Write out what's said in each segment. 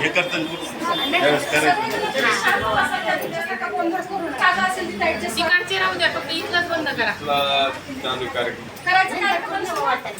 हे करताना तिकडचे राहू द्या फक्त इथलंच बंद करा. चालू कार्यक्रम. करायचं कार्यक्रम सुरू आहे.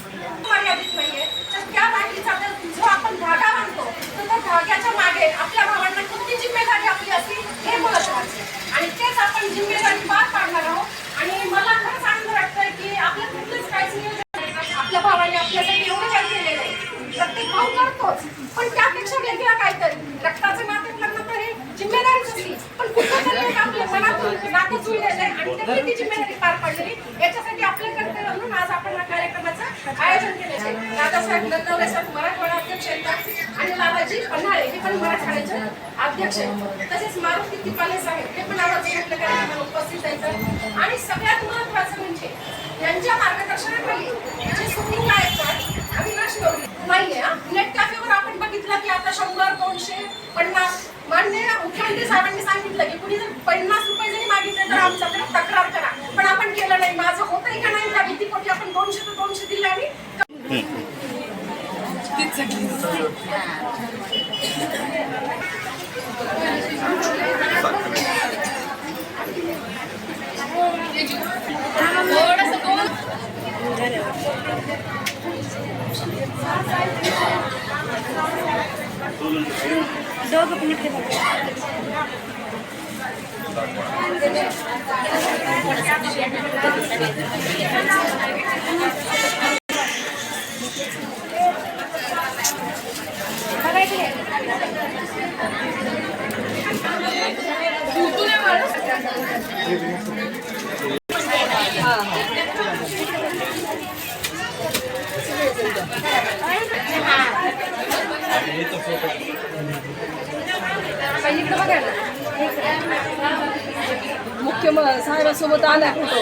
मर्यादित नाहीये. तर त्या बाटलीचा जो आपण धागा बांधतो तर त्या धाग्याच्या मागे आपल्या भावांना कोणती जिम्मेदारी आपली असते हे महत्वाचं आणि तेच आपण जिम्मेदारी पार पाडणार आहोत आणि मला खरंच आनंद वाटतोय की आपल्या कुठलंच काहीच नियोजन नाही. आपल्या भावाने आपल्यासाठी एवढं काही केलेलं आहे प्रत्येक भाऊ करतोच पण त्यापेक्षा वेगळं काहीतरी. रक्ताचं नातं लग्न तर हे जिम्मेदारीच असली. पण कुठं एक आपल्या मनातून नातं जुळलेलं आहे आणि त्यांनी ती जिम्मेदारी पार पाडलेली. याच्यासाठी आपलं कर्तव्य म्हणून आज आपण या कार्यक्रमाचं आयोजन केलेलं आहे. दादासाहेब नंदवरे साहेब मराठवाडा अध्यक्ष येतात आणि लालाजी पन्हाळे हे पण मराठवाड्याचे अध्यक्ष आहेत. तसेच मारुती तिपाले साहेब हे पण आवाज आपल्या कार्यक्रमाला उपस्थित आहेत. आणि सगळ्यात महत्वाचं म्हणजे यांच्या मार्गदर्शनाखाली जे सुरू आहेत अविनाश गौरी नाहीये हा. नेट कॅफेवर आपण बघितलं की आता शंभर दोनशे पन्नास. मान्य मुख्यमंत्री साहेबांनी सांगितलं की कुणी जर पन्नास रुपये जरी मागितले तर आमच्याकडे तक्रार करा. पण आपण केलं नाही. माझं होतंय का नाही? त्या भीतीपोटी आपण दोनशे तर दोनशे दिले आणि थोडंसं दोन मुख्य साहेबांसोबत आला फोटो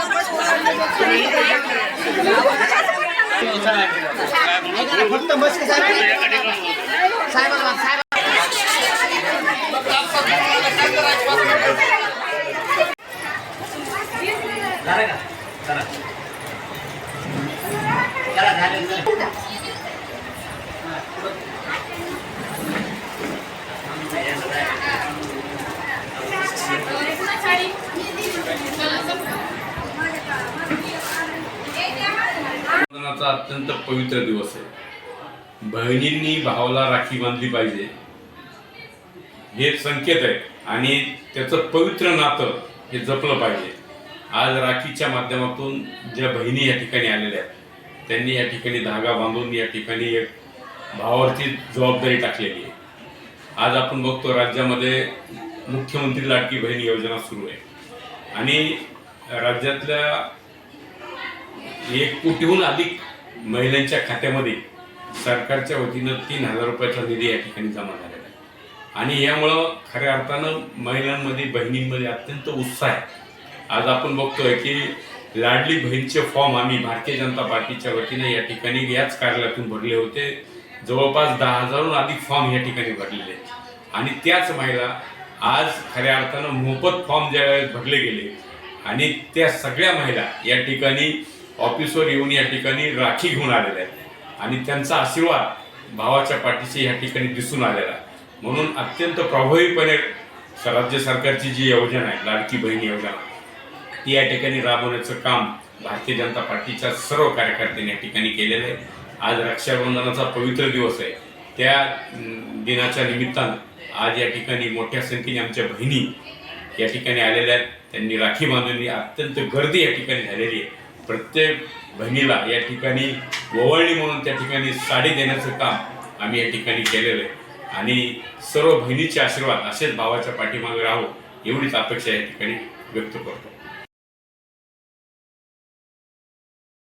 साहेब साहेबाला साहेब झालं का चला चला झालं चला. अत्यंत पवित्र दिवस आहे. बहिणींनी भावाला राखी बांधली पाहिजे. हे संकेत आहे आणि त्याचं पवित्र नातं हे जपलं पाहिजे. आज राखीच्या माध्यमातून ज्या बहिणी या ठिकाणी आलेल्या आहेत त्यांनी या ठिकाणी धागा बांधून या ठिकाणी एक भावावरची जबाबदारी टाकलेली आहे. आज आपण बघतो राज्यामध्ये मुख्यमंत्री लाडकी बहीण योजना सुरू आहे. आणि राज्यातल्या एक कोटीहून अधिक महिलांच्या खात्यामध्ये सरकारच्या वतीनं तीन हजार रुपयाचा निधी या ठिकाणी जमा झालेला आहे. आणि यामुळं खऱ्या अर्थानं महिलांमध्ये बहिणींमध्ये अत्यंत उत्साह आहे. आज आपण बघतोय की लाडली बहीणचे फॉर्म आम्ही भारतीय जनता पार्टीच्या वतीनं या ठिकाणी याच कार्यालयातून भरले होते. जवळपास दहा हजारहून अधिक फॉर्म या ठिकाणी भरलेले आणि त्याच महिला आज खऱ्या अर्थानं मोफत फॉर्म ज्यावेळेस भरले गेले आणि त्या सगळ्या महिला या ठिकाणी ऑफिसवर येऊन या ठिकाणी राखी घेऊन आलेल्या आहेत. आणि त्यांचा आशीर्वाद भावाच्या पाठीशी या ठिकाणी दिसून आलेला आहे. म्हणून अत्यंत प्रभावीपणे राज्य सरकारची जी योजना आहे लाडकी बहीण योजना ती या ठिकाणी राबवण्याचं काम भारतीय जनता पार्टीच्या सर्व कार्यकर्त्यांनी या ठिकाणी केलेलं आहे. आज रक्षाबंधनाचा पवित्र दिवस आहे. त्या दिनाच्या निमित्तानं आज या ठिकाणी मोठ्या संख्येने आमच्या बहिणी या ठिकाणी आलेल्या आहेत. त्यांनी राखी बांधलेली अत्यंत गर्दी या ठिकाणी झालेली आहे. प्रत्येक बहिणीला या ठिकाणी ओवळणी म्हणून त्या ठिकाणी साडी देण्याचं काम आम्ही या ठिकाणी केलेलं आहे. आणि सर्व बहिणीचे आशीर्वाद असेच भावाच्या पाठीमागे राहो एवढीच अपेक्षा या ठिकाणी व्यक्त करतो.